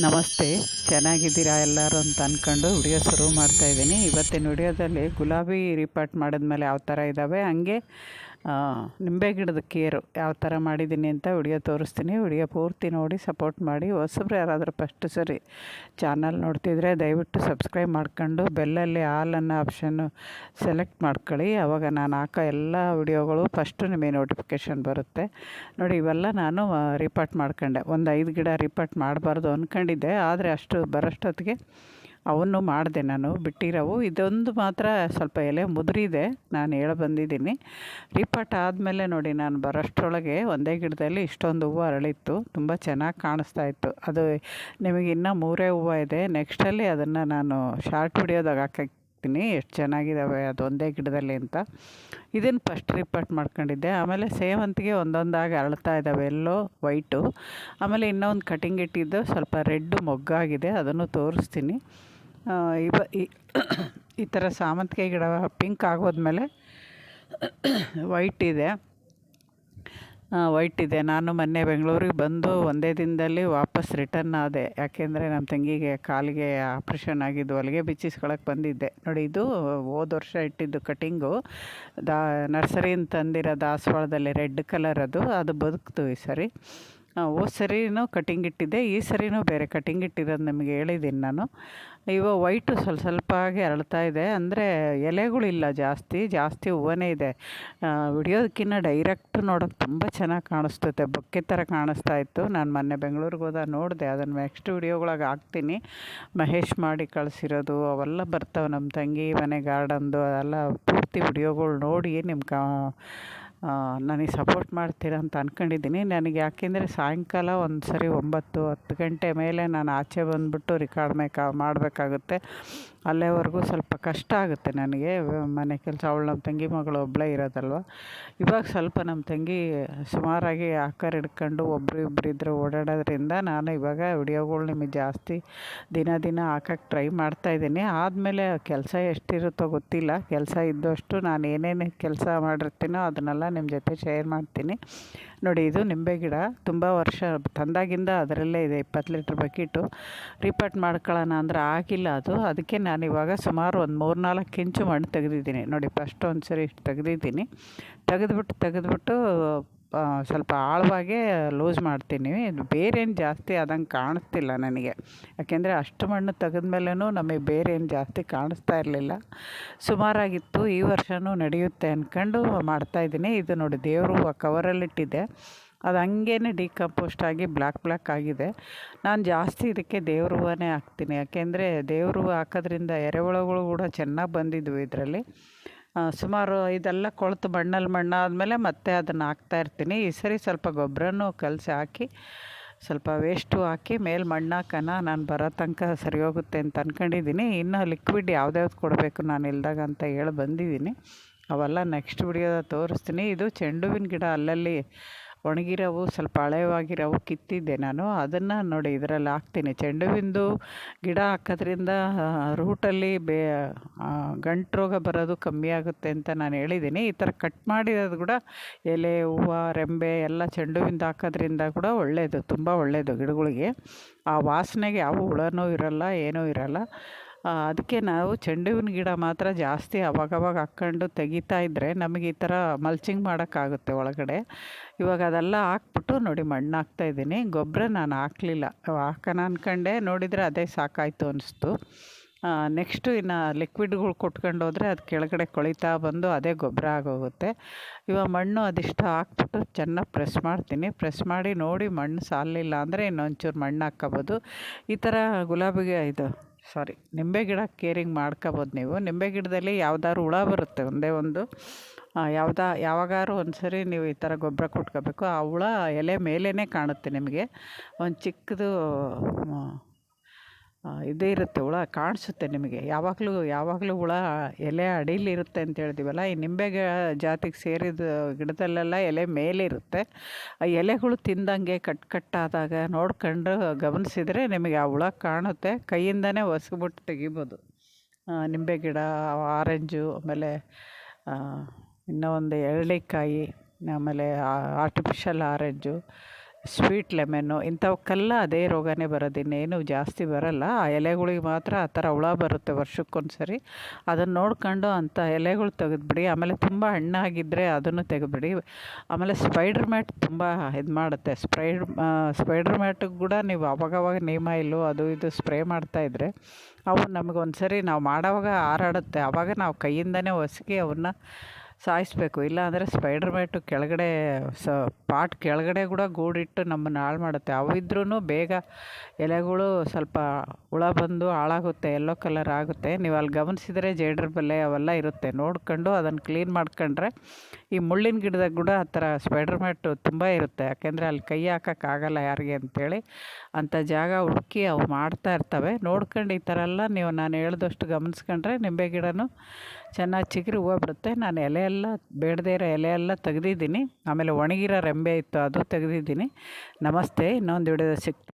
ನಮಸ್ತೆ, ಚೆನ್ನಾಗಿದ್ದೀರಾ ಎಲ್ಲರೂ ಅಂತ ಅಂದ್ಕೊಂಡು ವಿಡಿಯೋ ಶುರು ಮಾಡ್ತಾಯಿದ್ದೀನಿ ಇವತ್ತಿನ ವಿಡಿಯೋದಲ್ಲಿ ಗುಲಾಬಿ ರಿಪಾರ್ಟ್ ಮಾಡಿದ್ಮೇಲೆ ಯಾವ ಥರ ಇದ್ದಾವೆ ಹಂಗೆ ನಿಂಬೆ ಗಿಡದ ಕೇರು. ಯಾವ ಥರ ಮಾಡಿದ್ದೀನಿ ಅಂತ ವಿಡಿಯೋ ತೋರಿಸ್ತೀನಿ. ವಿಡಿಯೋ ಪೂರ್ತಿ ನೋಡಿ ಸಪೋರ್ಟ್ ಮಾಡಿ. ಹೊಸಬ್ರು ಯಾರಾದರೂ ಫಸ್ಟ್ ಸರಿ ಚಾನಲ್ ನೋಡ್ತಿದ್ರೆ ದಯವಿಟ್ಟು ಸಬ್ಸ್ಕ್ರೈಬ್ ಮಾಡ್ಕೊಂಡು ಬೆಲ್ಲಲ್ಲಿ ಆಲ್ ಅನ್ನೋ ಆಪ್ಷನ್ನು ಸೆಲೆಕ್ಟ್ ಮಾಡ್ಕೊಳ್ಳಿ. ಆವಾಗ ನಾನು ಹಾಕೋ ಎಲ್ಲ ವಿಡಿಯೋಗಳು ಫಸ್ಟು ನಿಮಗೆ ನೋಟಿಫಿಕೇಷನ್ ಬರುತ್ತೆ. ನೋಡಿ, ಇವೆಲ್ಲ ನಾನು ರಿಪಾರ್ಟ್ ಮಾಡ್ಕೊಂಡೆ. ಒಂದು ಐದು ಗಿಡ ರಿಪಾರ್ಟ್ ಮಾಡಬಾರ್ದು ಅಂದ್ಕೊಂಡಿದ್ದೆ ಆದರೆ ಅಷ್ಟು ಬರೋಷ್ಟೊತ್ತಿಗೆ ಅವನ್ನು ಮಾಡಿದೆ ನಾನು, ಬಿಟ್ಟಿರೋವು. ಇದೊಂದು ಮಾತ್ರ ಸ್ವಲ್ಪ ಎಲೆ ಮುದುರಿದೆ, ನಾನು ಹೇಳ ಬಂದಿದ್ದೀನಿ. ರಿಪಾಟ್ ಆದಮೇಲೆ ನೋಡಿ, ನಾನು ಬರೋಷ್ಟರೊಳಗೆ ಒಂದೇ ಗಿಡದಲ್ಲಿ ಇಷ್ಟೊಂದು ಹೂವು ಅರಳಿತ್ತು. ತುಂಬ ಚೆನ್ನಾಗಿ ಕಾಣಿಸ್ತಾ ಇತ್ತು. ಅದು ನಿಮಗೆ ಇನ್ನೂ ಮೂರೇ ಹೂವು ಇದೆ. ನೆಕ್ಸ್ಟಲ್ಲಿ ಅದನ್ನು ನಾನು ಶಾರ್ಟ್ ವಿಡಿಯೋದಾಗ ಹಾಕಿರ್ತೀನಿ. ಎಷ್ಟು ಚೆನ್ನಾಗಿದ್ದಾವೆ ಅದು ಒಂದೇ ಗಿಡದಲ್ಲಿ ಅಂತ. ಇದನ್ನು ಫಸ್ಟ್ ರಿಪಾರ್ಟ್ ಮಾಡ್ಕೊಂಡಿದ್ದೆ. ಆಮೇಲೆ ಸೇವಂತಿಗೆ ಒಂದೊಂದಾಗಿ ಅರಳ್ತಾ ಇದ್ದಾವೆ ಎಲ್ಲೋ ವೈಟು. ಆಮೇಲೆ ಇನ್ನೊಂದು ಕಟಿಂಗ್ ಇಟ್ಟಿದ್ದು ಸ್ವಲ್ಪ ರೆಡ್ಡು ಮೊಗ್ಗಾಗಿದೆ, ಅದನ್ನು ತೋರಿಸ್ತೀನಿ. ಇವ ಈ ಈ ಥರ ಸಾಮಂತಿಗೆ ಗಿಡ ಪಿಂಕ್ ಆಗೋದ್ಮೇಲೆ ವೈಟ್ ಇದೆ ವೈಟ್ ಇದೆ ನಾನು ಮೊನ್ನೆ ಬೆಂಗಳೂರಿಗೆ ಬಂದು ಒಂದೇ ದಿನದಲ್ಲಿ ವಾಪಸ್ ರಿಟರ್ನ್ ಆದೆ. ಯಾಕೆಂದರೆ ನಮ್ಮ ತಂಗಿಗೆ ಕಾಲಿಗೆ ಆಪ್ರೇಷನ್ ಆಗಿದ್ದು ಅಲ್ಲಿಗೆ ಬಿಚ್ಚಿಸ್ಕೊಳಕ್ಕೆ ಬಂದಿದ್ದೆ. ನೋಡಿ, ಇದು ಹೋದ ವರ್ಷ ಇಟ್ಟಿದ್ದು ಕಟಿಂಗು. ದಾ, ನರ್ಸರಿಯಿಂದ ತಂದಿರೋ ದಾಸವಾಳದಲ್ಲಿ ರೆಡ್ ಕಲರ್ ಅದು. ಅದು ಬದುಕ್ತು ಈ ಸರಿ. ಹೋದ ಸರಿನೂ ಕಟಿಂಗ್ ಇಟ್ಟಿದ್ದೆ, ಈ ಸರಿನೂ ಬೇರೆ ಕಟಿಂಗ್ ಇಟ್ಟಿರೋದು ನಿಮಗೆ ಹೇಳಿದ್ದೀನಿ ನಾನು. ಇವ ವೈಟು ಸ್ವಲ್ಪ ಸ್ವಲ್ಪ ಆಗಿ ಅರಳ್ತಾ ಇದೆ, ಅಂದರೆ ಎಲೆಗಳಿಲ್ಲ ಜಾಸ್ತಿ ಜಾಸ್ತಿ ಹೂವನೇ ಇದೆ. ವಿಡಿಯೋದಕ್ಕಿಂತ ಡೈರೆಕ್ಟ್ ನೋಡೋಕೆ ತುಂಬ ಚೆನ್ನಾಗಿ ಕಾಣಿಸ್ತೈತೆ ಬೊಕ್ಕೆ ಥರ ಕಾಣಿಸ್ತಾ ಇತ್ತು. ನಾನು ಮೊನ್ನೆ ಬೆಂಗಳೂರಿಗೆ ಹೋದಾಗ ನೋಡಿದೆ, ಅದನ್ನು ನೆಕ್ಸ್ಟ್ ವಿಡಿಯೋಗಳಾಗ ಹಾಕ್ತೀನಿ. ಮಹೇಶ್ ಮಾಡಿ ಕಳಿಸಿರೋದು, ಅವೆಲ್ಲ ಬರ್ತಾವೆ ನಮ್ಮ ತಂಗಿ, ಮನೆ ಗಾರ್ಡನ್ದು ಅದೆಲ್ಲ ಪೂರ್ತಿ ವಿಡಿಯೋಗಳು ನೋಡಿ ನಿಮ್ಮ ಕಾ ನನಗೆ ಸಪೋರ್ಟ್ ಮಾಡ್ತೀರಾ ಅಂತ ಅಂದ್ಕೊಂಡಿದ್ದೀನಿ ನನಗೆ ಯಾಕೆಂದರೆ ಸಾಯಂಕಾಲ ಒಂದು ಸರಿ ಒಂಬತ್ತು ಹತ್ತು ಗಂಟೆ ಮೇಲೆ ನಾನು ಆಚೆ ಬಂದುಬಿಟ್ಟು ರಿಕಾರ್ಡ್ ಮೇಕ ಮಾಡಬೇಕಾಗುತ್ತೆ. ಅಲ್ಲೇವರೆಗೂ ಸ್ವಲ್ಪ ಕಷ್ಟ ಆಗುತ್ತೆ ನನಗೆ. ಮನೆ ಕೆಲಸ, ಅವಳು ನಮ್ಮ ತಂಗಿ ಮಗಳು ಒಬ್ಬಳೇ ಇರೋದಲ್ವ. ಇವಾಗ ಸ್ವಲ್ಪ ನಮ್ಮ ತಂಗಿ ಸುಮಾರಾಗಿ ಆಕಾರ ಹಿಡ್ಕೊಂಡು ಒಬ್ಬರು ಇಬ್ಬರು ಇದ್ರೆ ಓಡಾಡೋದ್ರಿಂದ ನಾನು ಇವಾಗ ವಿಡಿಯೋಗಳು ನಿಮಗೆ ಜಾಸ್ತಿ ದಿನ ದಿನ ಹಾಕಕ್ಕೆ ಟ್ರೈ ಮಾಡ್ತಾಯಿದ್ದೀನಿ ಆದಮೇಲೆ ಕೆಲಸ ಎಷ್ಟಿರುತ್ತೋ ಗೊತ್ತಿಲ್ಲ. ಕೆಲಸ ಇದ್ದಷ್ಟು ನಾನು ಏನೇನು ಕೆಲಸ ಮಾಡಿರ್ತೀನೋ ಅದನ್ನೆಲ್ಲ ನಿಮ್ಮ ಜೊತೆ ಶೇರ್ ಮಾಡ್ತೀನಿ. ನೋಡಿ, ಇದು ನಿಂಬೆ ಗಿಡ. ತುಂಬ ವರ್ಷ ತಂದಾಗಿಂದ ಅದರಲ್ಲೇ ಇದೆ ಇಪ್ಪತ್ತು ಲೀಟ್ರ್ ಬಕೆಟು. ರಿಪೋರ್ಟ್ ಮಾಡ್ಕೊಳ್ಳೋಣ ಅಂದ್ರೆ ಆಗಿಲ್ಲ ಅದು. ಅದಕ್ಕೆ ನಾನು ಇವಾಗ ಸುಮಾರು ಒಂದು ಮೂರು ನಾಲ್ಕು ಇಂಚು ಮಣ್ಣು ತೆಗೆದಿದ್ದೀನಿ. ನೋಡಿ ಫಸ್ಟ್ ಒಂದು ಸರಿ ಇಷ್ಟು ತೆಗೆದಿದ್ದೀನಿ. ತೆಗೆದ್ಬಿಟ್ಟು ತೆಗೆದ್ಬಿಟ್ಟು ಸ್ವಲ್ಪ ಆಳವಾಗೇ ಲೂಸ್ ಮಾಡ್ತೀನಿ. ಬೇರೇನು ಜಾಸ್ತಿ ಆದಂಗೆ ಕಾಣಿಸ್ತಿಲ್ಲ ನನಗೆ. ಯಾಕೆಂದರೆ ಅಷ್ಟು ಮಣ್ಣು ತೆಗೆದ್ಮೇಲೂ ನಮಗೆ ಬೇರೇನು ಜಾಸ್ತಿ ಕಾಣಿಸ್ತಾ ಇರಲಿಲ್ಲ. ಸುಮಾರಾಗಿತ್ತು, ಈ ವರ್ಷವೂ ನಡೆಯುತ್ತೆ ಅಂದ್ಕೊಂಡು ಮಾಡ್ತಾಯಿದ್ದೀನಿ ಇದು ನೋಡಿ, ದೇವರು ಕವರಲ್ಲಿಟ್ಟಿದ್ದೆ ಅದು ಹಂಗೇನೆ ಡಿಕಂಪೋಸ್ಟ್ ಆಗಿ ಬ್ಲ್ಯಾಕ್ ಬ್ಲ್ಯಾಕ್ ಆಗಿದೆ. ನಾನು ಜಾಸ್ತಿ ಇದಕ್ಕೆ ದೇವ್ರ ಹೂವನೇ ಹಾಕ್ತೀನಿ. ಯಾಕೆಂದರೆ ದೇವ್ರ ಹೂವು ಹಾಕೋದ್ರಿಂದ ಎರೆಹುಳುಗಳು ಕೂಡ ಚೆನ್ನಾಗಿ ಬಂದಿದ್ವು ಇದರಲ್ಲಿ. ಸುಮಾರು ಇದೆಲ್ಲ ಕೊಳೆತು ಮಣ್ಣಲ್ಲಿ ಮಣ್ಣಾದಮೇಲೆ ಮತ್ತೆ ಅದನ್ನು ಹಾಕ್ತಾ ಇರ್ತೀನಿ. ಈ ಸರಿ ಸ್ವಲ್ಪ ಗೊಬ್ಬರನೂ ಕಲಸಿ ಹಾಕಿ, ಸ್ವಲ್ಪ ವೇಸ್ಟು ಹಾಕಿ ಮೇಲೆ ಮಣ್ಣು ಹಾಕೋಣ ನಾನು ಬರೋ ತನಕ ಸರಿ ಹೋಗುತ್ತೆ ಅಂತ ಅಂದ್ಕೊಂಡಿದ್ದೀನಿ ಇನ್ನು ಲಿಕ್ವಿಡ್ ಯಾವ್ದ್ಯಾವ್ದು ಕೊಡಬೇಕು ನಾನು ಇಲ್ದಾಗ ಅಂತ ಹೇಳಿ ಬಂದಿದ್ದೀನಿ. ಅವೆಲ್ಲ ನೆಕ್ಸ್ಟ್ ವಿಡಿಯೋದ ತೋರಿಸ್ತೀನಿ. ಇದು ಚೆಂಡು ಹೂವಿನ ಗಿಡ ಅಲ್ಲಲ್ಲಿ ಒಣಗಿರೋವು, ಸ್ವಲ್ಪ ಹಳೆವಾಗಿರೋವು ಕಿತ್ತಿದ್ದೆ ನಾನು. ಅದನ್ನು ನೋಡಿ ಇದರಲ್ಲಿ ಹಾಕ್ತೀನಿ. ಚೆಂಡು ಹೂವಿಂದು ಗಿಡ ಹಾಕೋದ್ರಿಂದ ರೂಟಲ್ಲಿ ಬೇ ಗಂಟು ರೋಗ ಬರೋದು ಕಮ್ಮಿ ಆಗುತ್ತೆ ಅಂತ ನಾನು ಹೇಳಿದ್ದೀನಿ. ಈ ಥರ ಕಟ್ ಮಾಡಿರೋದು ಕೂಡ ಎಲೆ, ಹೂವು, ರೆಂಬೆ ಎಲ್ಲ ಚೆಂಡು ಹೂವಿಂದ ಹಾಕೋದ್ರಿಂದ ಕೂಡ ಒಳ್ಳೆಯದು ತುಂಬ ಒಳ್ಳೆಯದು ಗಿಡಗಳಿಗೆ. ಆ ವಾಸನೆಗೆ ಯಾವ ಹುಳನೂ ಇರಲ್ಲ, ಏನೂ ಇರಲ್ಲ. ಅದಕ್ಕೆ ನಾವು ಚೆಂಡು ಹೂವಿನ ಗಿಡ ಮಾತ್ರ ಜಾಸ್ತಿ ಅವಾಗವಾಗ ಹಾಕ್ಕೊಂಡು ತೆಗಿತಾ ಇದ್ದರೆ ನಮಗೆ ಈ ಥರ ಮಲ್ಚಿಂಗ್ ಮಾಡೋಕ್ಕಾಗುತ್ತೆ ಒಳಗಡೆ. ಇವಾಗ ಅದೆಲ್ಲ ಹಾಕ್ಬಿಟ್ಟು ನೋಡಿ ಮಣ್ಣು ಹಾಕ್ತಾ ಇದ್ದೀನಿ. ಗೊಬ್ಬರ ನಾನು ಹಾಕಲಿಲ್ಲ. ಹಾಕೋಣ ಅಂದ್ಕೊಂಡೆ ನೋಡಿದರೆ ಅದೇ ಸಾಕಾಯಿತು ಅನಿಸ್ತು. ನೆಕ್ಸ್ಟು ಇನ್ನು ಲಿಕ್ವಿಡ್ಗಳು ಕೊಟ್ಕೊಂಡು ಹೋದರೆ ಅದು ಕೆಳಗಡೆ ಕೊಳಿತಾ ಬಂದು ಅದೇ ಗೊಬ್ಬರ ಆಗೋಗುತ್ತೆ. ಇವಾಗ ಮಣ್ಣು ಅದಿಷ್ಟು ಹಾಕ್ಬಿಟ್ಟು ಚೆನ್ನಾಗಿ ಪ್ರೆಸ್ ಮಾಡ್ತೀನಿ. ಪ್ರೆಸ್ ಮಾಡಿ ನೋಡಿ ಮಣ್ಣು ಸಾಲಿಲ್ಲ ಅಂದರೆ ಇನ್ನೊಂಚೂರು ಮಣ್ಣು ಹಾಕ್ಕೋಬೋದು. ಈ ಥರ ಗುಲಾಬಿಗೆ ಇದು ಸಾರಿ, ನಿಂಬೆ ಗಿಡ ಕೇರಿಂಗ್ ಮಾಡ್ಕೋಬೋದು ನೀವು. ನಿಂಬೆ ಗಿಡದಲ್ಲಿ ಯಾವ್ದಾದ್ರು ಹುಳ ಬರುತ್ತೆ, ಒಂದೇ ಒಂದು. ಯಾವುದಾ ಯಾವಾಗಾರು ಒಂದ್ಸರಿ ನೀವು ಈ ಥರ ಗೊಬ್ಬರ ಕೊಟ್ಕೋಬೇಕು. ಆ ಹುಳ ಎಲೆ ಮೇಲೇ ಕಾಣುತ್ತೆ ನಿಮಗೆ. ಒಂದು ಚಿಕ್ಕದು ಇದೇ ಇರುತ್ತೆ ಹುಳ, ಕಾಣಿಸುತ್ತೆ ನಿಮಗೆ. ಯಾವಾಗಲೂ ಯಾವಾಗಲೂ ಹುಳ ಎಲೆ ಅಡಿಲಿರುತ್ತೆ ಅಂತ ಹೇಳ್ತೀವಲ್ಲ, ಈ ನಿಂಬೆ ಜಾತಿಗೆ ಸೇರಿದ ಗಿಡದಲ್ಲೆಲ್ಲ ಎಲೆ ಮೇಲಿರುತ್ತೆ ಆ ಎಲೆಗಳು ತಿಂದಂಗೆ ಕಟ್ ಕಟ್ಟಾದಾಗ ನೋಡ್ಕೊಂಡು ಗಮನಿಸಿದರೆ ನಿಮಗೆ ಆ ಹುಳ ಕಾಣುತ್ತೆ. ಕೈಯಿಂದನೇ ಒಸಗ್ಬಿಟ್ಟು ತೆಗಿಬೋದು. ನಿಂಬೆ ಗಿಡ, ಆರೆಂಜು, ಆಮೇಲೆ ಇನ್ನೂ ಒಂದು ಎರಳಿಕಾಯಿ ಆಮೇಲೆ ಆರ್ಟಿಫಿಷಿಯಲ್ ಆರೆಂಜು ಸ್ವೀಟ್ ಲೆಮೆನ್ನು ಇಂಥವಕ್ಕೆಲ್ಲ ಅದೇ ರೋಗನೇ ಬರೋದು. ಇನ್ನೇನು ಜಾಸ್ತಿ ಬರೋಲ್ಲ. ಆ ಎಲೆಗಳಿಗೆ ಮಾತ್ರ ಆ ಥರ ಹುಳ ಬರುತ್ತೆ ವರ್ಷಕ್ಕೊಂದು ಸರಿ ಅದನ್ನು ನೋಡ್ಕೊಂಡು ಅಂಥ ಎಲೆಗಳು ತೆಗೆದ್ಬಿಡಿ. ಆಮೇಲೆ ತುಂಬ ಹಣ್ಣಾಗಿದ್ದರೆ ಅದನ್ನು ತೆಗೆದ್ಬಿಡಿ. ಆಮೇಲೆ ಸ್ಪೈಡ್ರ್ ಮ್ಯಾಟ್ ತುಂಬ ಇದು ಮಾಡುತ್ತೆ. ಸ್ಪ್ರೈಡ್ ಸ್ಪೈಡ್ರ್ ಮ್ಯಾಟಿಗೆ ಕೂಡ ನೀವು ಅವಾಗವಾಗ ನೇಮ ಆಯಿಲು ಅದು ಇದು ಸ್ಪ್ರೇ ಮಾಡ್ತಾಯಿದ್ರೆ ಅವು ನಮಗೊಂದು ಸರಿ ನಾವು ಮಾಡೋವಾಗ ಹಾರಾಡುತ್ತೆ. ಆವಾಗ ನಾವು ಕೈಯಿಂದನೇ ಒಸಗಿ ಅವನ್ನ ಸಾಯಿಸಬೇಕು. ಇಲ್ಲಾಂದರೆ ಸ್ಪೈಡರ್ ಮ್ಯಾಟು ಕೆಳಗಡೆ ಸ, ಪಾಟ್ ಕೆಳಗಡೆ ಕೂಡ ಗೂಡಿಟ್ಟು ನಮ್ಮನ್ನು ಹಾಳು ಮಾಡುತ್ತೆ. ಅವಿದ್ರೂ ಬೇಗ ಎಲೆಗಳು ಸ್ವಲ್ಪ ಹುಳ ಬಂದು ಹಾಳಾಗುತ್ತೆ ಎಲ್ಲೋ ಕಲರ್ ಆಗುತ್ತೆ. ನೀವು ಅಲ್ಲಿ ಗಮನಿಸಿದರೆ ಜೇಡ್ರ ಬಲೆ ಅವೆಲ್ಲ ಇರುತ್ತೆ. ನೋಡ್ಕೊಂಡು ಅದನ್ನು ಕ್ಲೀನ್ ಮಾಡ್ಕೊಂಡ್ರೆ ಈ ಮುಳ್ಳಿನ ಗಿಡದಾಗ ಕೂಡ ಆ ಥರ ಸ್ಪೈಡರ್ ಮ್ಯಾಟು ತುಂಬ ಇರುತ್ತೆ. ಯಾಕೆಂದರೆ ಅಲ್ಲಿ ಕೈ ಹಾಕೋಕ್ಕಾಗಲ್ಲ ಯಾರಿಗೆ ಅಂತೇಳಿ. ಅಂಥ ಜಾಗ ಹುಡುಕಿ ಅವು ಮಾಡ್ತಾ ಇರ್ತವೆ. ನೋಡ್ಕೊಂಡು ಈ ಥರ ಎಲ್ಲ ನೀವು ನಾನು ಹೇಳ್ದಷ್ಟು ಗಮನಿಸ್ಕೊಂಡ್ರೆ ನಿಂಬೆ ಗಿಡನೂ ಚೆನ್ನಾಗಿ ಚಿಗುರಿ ಹೂವು ಬಿಡುತ್ತೆ. ನಾನು ಎಲೆ ಎಲ್ಲ ಬೇಡದೇ ಇರೋ ಎಲೆ ಎಲ್ಲ ತೆಗ್ದಿದ್ದೀನಿ. ಆಮೇಲೆ ಒಣಗಿರೋ ರೆಂಬೆ ಇತ್ತು, ಅದು ತೆಗೆದಿದ್ದೀನಿ. ನಮಸ್ತೆ, ಇನ್ನೊಂದು ವಿಡಿಯೋದಲ್ಲಿ ಸಿಗ್ತೀನಿ.